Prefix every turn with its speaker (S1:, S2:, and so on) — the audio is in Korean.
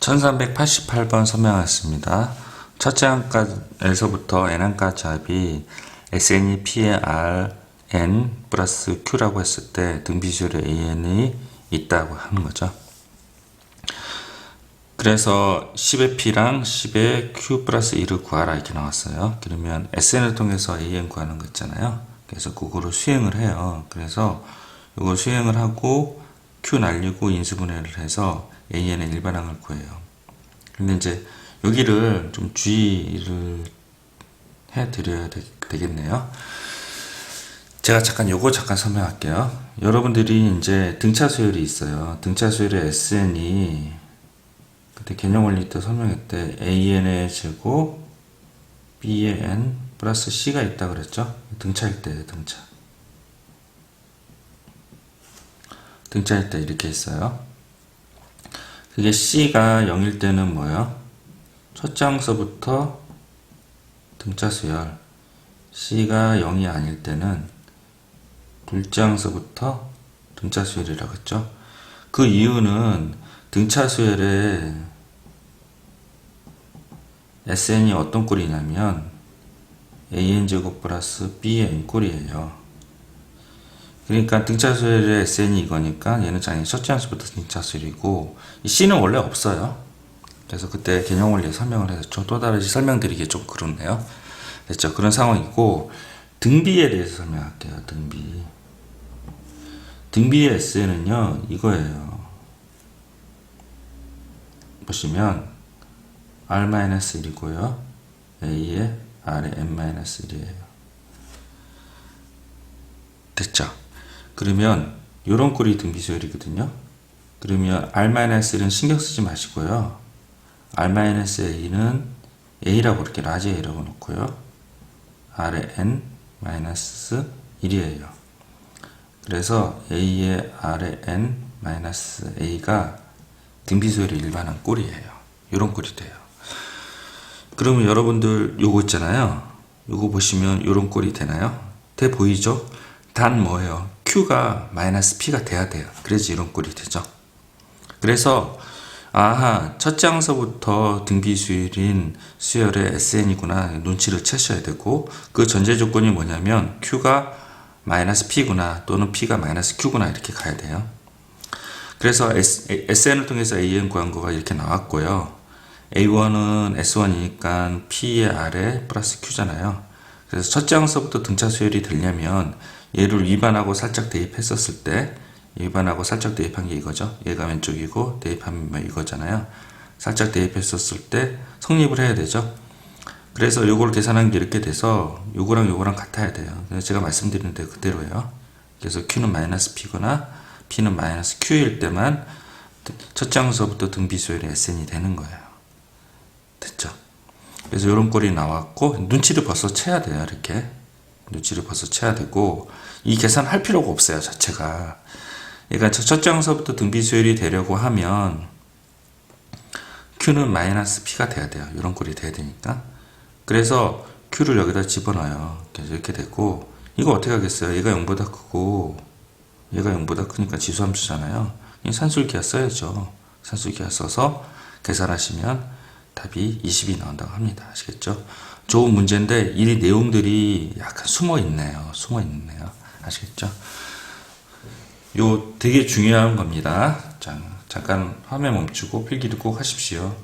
S1: 1388번 설명하겠습니다. 첫째 항가에서부터 n항가 잡이 sn이 p의 r n 플러스 q라고 했을 때 등비수열의 an이 있다고 하는 거죠. 그래서 10의 p랑 10의 q 플러스 1을 구하라 이렇게 나왔어요. 그러면 sn을 통해서 an 구하는 거 있잖아요. 그래서 그거를 수행을 해요. 그래서 이거 수행을 하고 q 날리고 인수분해를 해서 an의 일반항을 구해요. 근데 이제 여기를 좀 주의를 해 드려야 되겠네요. 제가 잠깐 요거 잠깐 설명할게요. 여러분들이 이제 등차 수열이 있어요. 등차 수열의 SN이 그때 개념 원리 때 설명할 때 AN의 제곱 B의 N 플러스 C가 있다 그랬죠? 등차일 때 등차. 등차일 때 이렇게 있어요. 그게 C가 0일 때는 뭐예요? 첫 장서부터 등차 수열 C가 0이 아닐 때는 둘장서부터 등차 수열이라고 했죠. 그 이유는 등차 수열에 SN이 어떤 꼴이냐면 AN제곱 플러스 BN 꼴이에요. 그러니까 등차 수열의 SN이 이거니까 얘는 당연히 첫째 함수부터 등차 수열이고 이 C는 원래 없어요. 그래서 그때 개념 원리 설명을 해서 또 다르게 설명드리기 좀 그렇네요. 됐죠? 그런 상황이고 등비에 대해서 설명할게요. 등비. 등비의 S는요 이거예요. 보시면 R-1이고요. A의 R의 N-1이에요. 됐죠? 그러면 요런 꼴이 등비수열이거든요. 그러면 R-1은 신경 쓰지 마시고요. R-A는 A라고 이렇게 라지 A라고 놓고요. R의 N-1이에요. 그래서 A의 R의 N-A가 등비수열이 일반한 꼴이에요. 이런 꼴이 돼요. 그러면 여러분들 요거 있잖아요. 요거 보시면 이런 꼴이 되나요? 돼 보이죠? 단 뭐예요? Q가 마이너스 P가 돼야 돼요. 그래서 이런 꼴이 되죠. 그래서 아하, 첫 장서부터 등비 수열인 수열의 SN이구나. 눈치를 채셔야 되고, 그 전제 조건이 뭐냐면, Q가 마이너스 P구나, 또는 P가 마이너스 Q구나, 이렇게 가야 돼요. 그래서 SN을 통해서 AN 구한 거가 이렇게 나왔고요. A1은 S1이니까 P의 R에 플러스 Q잖아요. 그래서 첫 장서부터 등차 수열이 되려면, 얘를 위반하고 살짝 대입했었을 때, 일반하고 살짝 대입한 게 이거죠. 얘가 왼쪽이고 대입하면 이거잖아요. 살짝 대입했었을 때 성립을 해야 되죠. 그래서 요거를 계산한 게 이렇게 돼서 요거랑 요거랑 같아야 돼요. 제가 말씀드린 데 그대로예요. 그래서 Q는 마이너스 P거나 P는 마이너스 Q일 때만 첫 장서부터 등비수열이 SN이 되는 거예요. 됐죠? 그래서 이런 꼴이 나왔고 눈치를 벌써 채야 돼요. 이렇게 눈치를 채야 되고 이 계산 할 필요가 없어요. 자체가 그러니까 첫 장서부터 등비 수열이 되려고 하면 Q는 마이너스 P가 돼야 돼요. 이런 꼴이 돼야 되니까. 그래서 Q를 여기다 집어넣어요. 이렇게 되고 이거 어떻게 하겠어요? 얘가 0보다 크고 얘가 0보다 크니까 지수함수잖아요. 이 산술기하 써야죠. 산술기하 써서 계산하시면 답이 20이 나온다고 합니다. 아시겠죠? 좋은 문제인데 이 내용들이 약간 숨어 있네요. 숨어 있네요. 아시겠죠? 요 되게 중요한 겁니다. 자, 잠깐 화면 멈추고 필기를 꼭 하십시오.